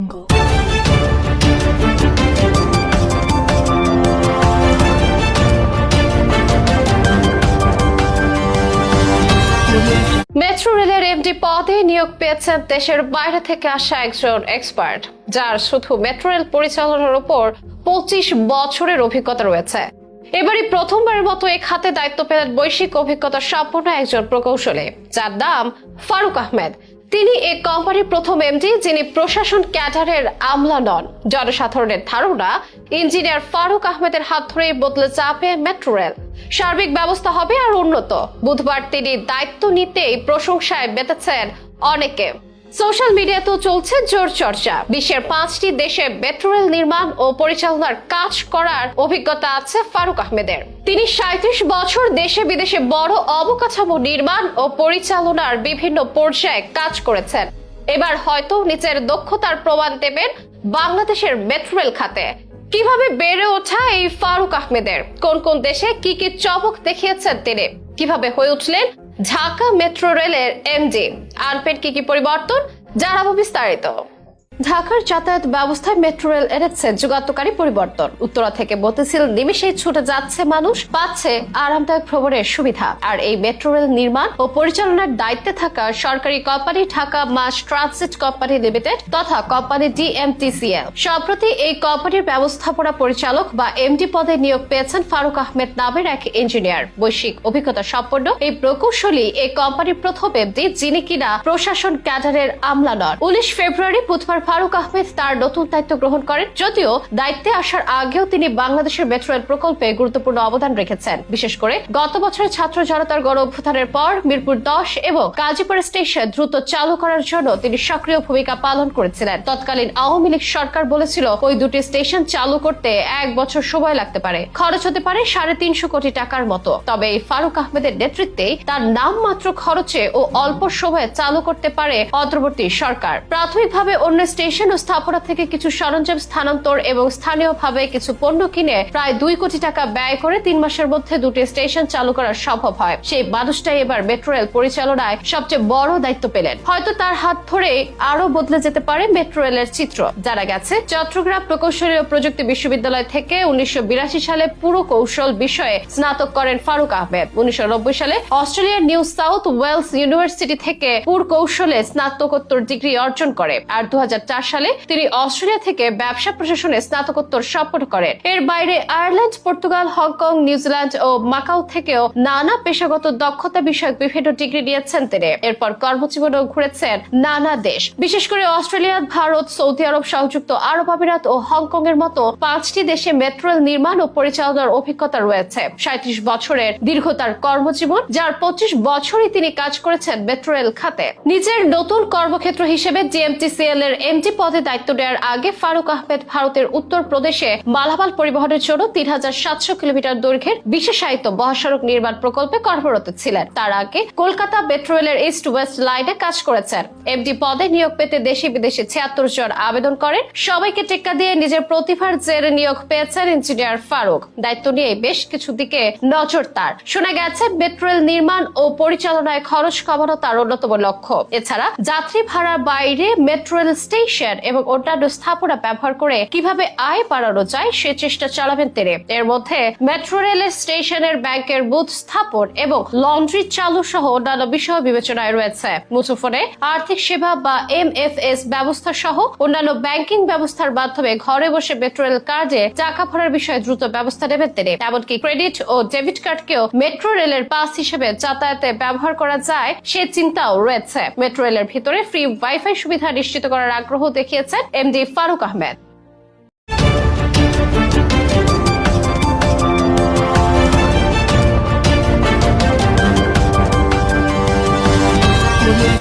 Metro রেলের MD পদে নিয়োগ পেয়েছেন দেশের বাইরে থেকে আসা একজন এক্সপার্ট যার শুধু মেট্রো রেল পরিচালনার উপর পঁচিশ বছরের অভিজ্ঞতা রয়েছে। এবারই প্রথমবারের মতো এই খাতে দায়িত্ব পেলেন বৈশ্বিক অভিজ্ঞতা সম্পন্ন একজন প্রকৌশলী, যার নাম ফারুক আহমেদ। তিনি এই কোম্পানির প্রথম এমডি যিনি প্রশাসন ক্যাডারের আমলা নন। জনসাধারণের ধারণা, ইঞ্জিনিয়ার ফারুক আহমেদের হাত ধরেই বদলে চাপে মেট্রো রেল। সার্বিক ব্যবস্থা হবে আর উন্নত। বুধবার তিনি দায়িত্ব নিতেই প্রশংসায় মেতেছেন অনেকে। সোশ্যাল মিডিয়াতেও চলছে জোর চর্চা। বিশ্বের পাঁচটি দেশে মেট্রো রেল নির্মাণ ও পরিচালনার কাজ করার অভিজ্ঞতা আছে ফারুক আহমেদের। তিনি সাঁত্রিশ বছর দেশে বিদেশে বড় অবকাঠামো নির্মাণ ও পরিচালনার বিভিন্ন পর্যায়ে কাজ করেছেন। এবার হয়তো নিজের দক্ষতার প্রমাণ দেবেন বাংলাদেশের মেট্রো রেল খাতে। কীভাবে বেড়ে ওঠা এই ফারুক আহমেদের? কোন কোন দেশে কি কি চমক দেখিয়েছেন তিনি? কীভাবে হয়ে উঠলেন ঢাকা মেট্রো রেলের এমডি আনপেড কি কি পরিবর্তন জানাব বিস্তারিত। ঢাকার যাতায়াত ব্যবস্থায় মেট্রো রেল এনেছে যুগান্তকারী পরিবর্তন। উত্তরা থেকে মতিঝিল নিমিশেই ছুটে যাচ্ছে মানুষ, পাচ্ছে আরামদায়ক ভ্রমণের সুবিধা। আর এই মেট্রো রেল নির্মাণ ও পরিচালনার দায়িত্বে থাকা সরকারি company Dhaka mass transit company limited তথা কোম্পানি ডিএমটিসিএল। সম্প্রতি এই কোম্পানির ব্যবস্থাপনা পরিচালক বা এমডি পদে নিয়োগ পেয়েছেন ফারুক আহমেদ নামের এক ইঞ্জিনিয়ার। বৈশ্বিক অভিজ্ঞতা সম্পন্ন এই প্রকৌশলী এই কোম্পানির প্রথম এমডি যিনি কিনা প্রশাসন ক্যাডারের আমলা নন উনিশ ফেব্রুয়ারি বুধবার ফারুক আহমেদ তার নতুন দায়িত্ব গ্রহণ করেন, যদিও দায়িত্বে আসার আগেও তিনি বাংলাদেশের মেট্রো রেল প্রকল্পে গুরুত্বপূর্ণ অবদান রেখেছেন। বিশেষ করে গত বছরের ছাত্র জনতার গণ অভ্যুত্থানের পর মিরপুর দশ এবং গাজীপুর স্টেশন দ্রুত চালু করার জন্য তিনি সক্রিয় ভূমিকা পালন করেছিলেন। তৎকালীন আওয়ামী লীগ সরকার বলেছিল, ওই দুটি স্টেশন চালু করতে এক বছর সময় লাগতে পারে। খরচ হতে পারে সাড়ে তিনশো কোটি টাকার মতো। তবে এই ফারুক আহমেদের নেতৃত্বে তার নাম মাত্র খরচে ও অল্প সময়ে চালু করতে পারে অন্তর্বর্তী সরকার। প্রাথমিকভাবে অন্য স্টেশন ও স্থাপনা থেকে কিছু সরঞ্জাম স্থানান্তর এবং স্থানীয়ভাবে কিছু পণ্য কিনে প্রায় দুই কোটি টাকা ব্যয় করে তিন মাসের মধ্যে দুটি স্টেশন চালু করা সম্ভব হয়। সেই মানুষটাই এবার মেট্রো রেল পরিচালনায় সবচেয়ে বড় দায়িত্ব পেলেন। হয়তো তার হাত ধরে আরও বদলে যেতে পারে মেট্রো রেলের চিত্র। জানা গেছে, চট্টগ্রাম প্রকৌশলী ও প্রযুক্তি বিশ্ববিদ্যালয় থেকে উনিশশো বিরাশি সালে পুরো কৌশল বিষয়ে স্নাতক করেন ফারুক আহমেদ। উনিশশো নব্বই সালে অস্ট্রেলিয়ার নিউ সাউথ ওয়েলস ইউনিভার্সিটি থেকে পুর কৌশলে স্নাতকোত্তর ডিগ্রি অর্জন করে। আর দু হাজার সালে তিনি অস্ট্রেলিয়া থেকে ব্যবসা প্রশাসনে স্নাতকোত্তর সম্পন্ন করেন। এর বাইরে Ireland, Portugal, Hong Kong New Zealand ও মাকাও থেকেও নানা পেশাগত দক্ষতা বিষয়ক বিভিন্ন ডিগ্রি নিয়েছেন তিনি। এরপর কর্মজীবনেও ঘুরেছেন নানা দেশ। বিশেষ করে অস্ট্রেলিয়া, ভারত, সৌদি আরব, সংযুক্ত আরব আমিরাত ও হংকং এর মতো পাঁচটি দেশে মেট্রো নির্মাণ ও পরিচালনার অভিজ্ঞতা রয়েছে। সাঁত্রিশ বছরের দীর্ঘ তার কর্মজীবন, যার পঁচিশ বছরই তিনি কাজ করেছেন মেট্রো খাতে। নিজের নতুন কর্মক্ষেত্র হিসেবে জিএমটিসিএল এর এমডি পদে দায়িত্ব নেওয়ার আগে ফারুক আহমেদ ভারতের উত্তর প্রদেশে মালামাল পরিবহনের জন্য তিন হাজার সাতশো কিলোমিটার দৈর্ঘ্যের বিশেষায়িত মহাসড়ক নির্মাণ প্রকল্পে কর্মরত ছিলেন। তার আগে কলকাতা মেট্রো রেলের ইস্ট ওয়েস্ট লাইনে কাজ করেছেন। এমডি পদে নিয়োগ পেতে দেশি বিদেশে ছিয়াত্তর জন আবেদন করেন। সবাইকে টেক্কা দিয়ে নিজের প্রতিভার জেরে নিয়োগ পেয়েছেন ইঞ্জিনিয়ার ফারুক। দায়িত্ব নিয়ে বেশ কিছু দিকে নজর তার। শোনা গেছে, মেট্রো রেল নির্মাণ ও পরিচালনায় খরচ কমানো তার অন্যতম লক্ষ্য। এছাড়া যাত্রী ভাড়ার বাইরে মেট্রো রেল স্টেশন এবং অন্যান্য স্থাপনা ব্যবহার করে কীভাবে আয় বাড়ানো যায় সে চেষ্টা চালাবেন তিনি। এর মধ্যে মেট্রো রেলের স্টেশনের ব্যাংকের বুথ স্থাপন এবং লন্ড্রি চালু সহ অন্যান্য বিষয় বিবেচনায় রয়েছে। মুঠোফোনে আর্থিক সেবা বা এম ব্যবস্থা সহ অন্যান্য ব্যাংকিং ব্যবস্থার মাধ্যমে ঘরে বসে মেট্রো রেল কার্ডে টাকা ভরার বিষয়ে দ্রুত ব্যবস্থা নেবেন তিনি। এমনকি ক্রেডিট ও ডেবিট কার্ডকেও মেট্রো রেলের পাস হিসেবে যাতায়াতে ব্যবহার করা যায় সে চিন্তাও রয়েছে। মেট্রো রেলের ভিতরে ফ্রি ওয়াইফাই সুবিধা নিশ্চিত করার আগ্রহ দেখিয়েছেন এমডি ফারুক আহমেদ।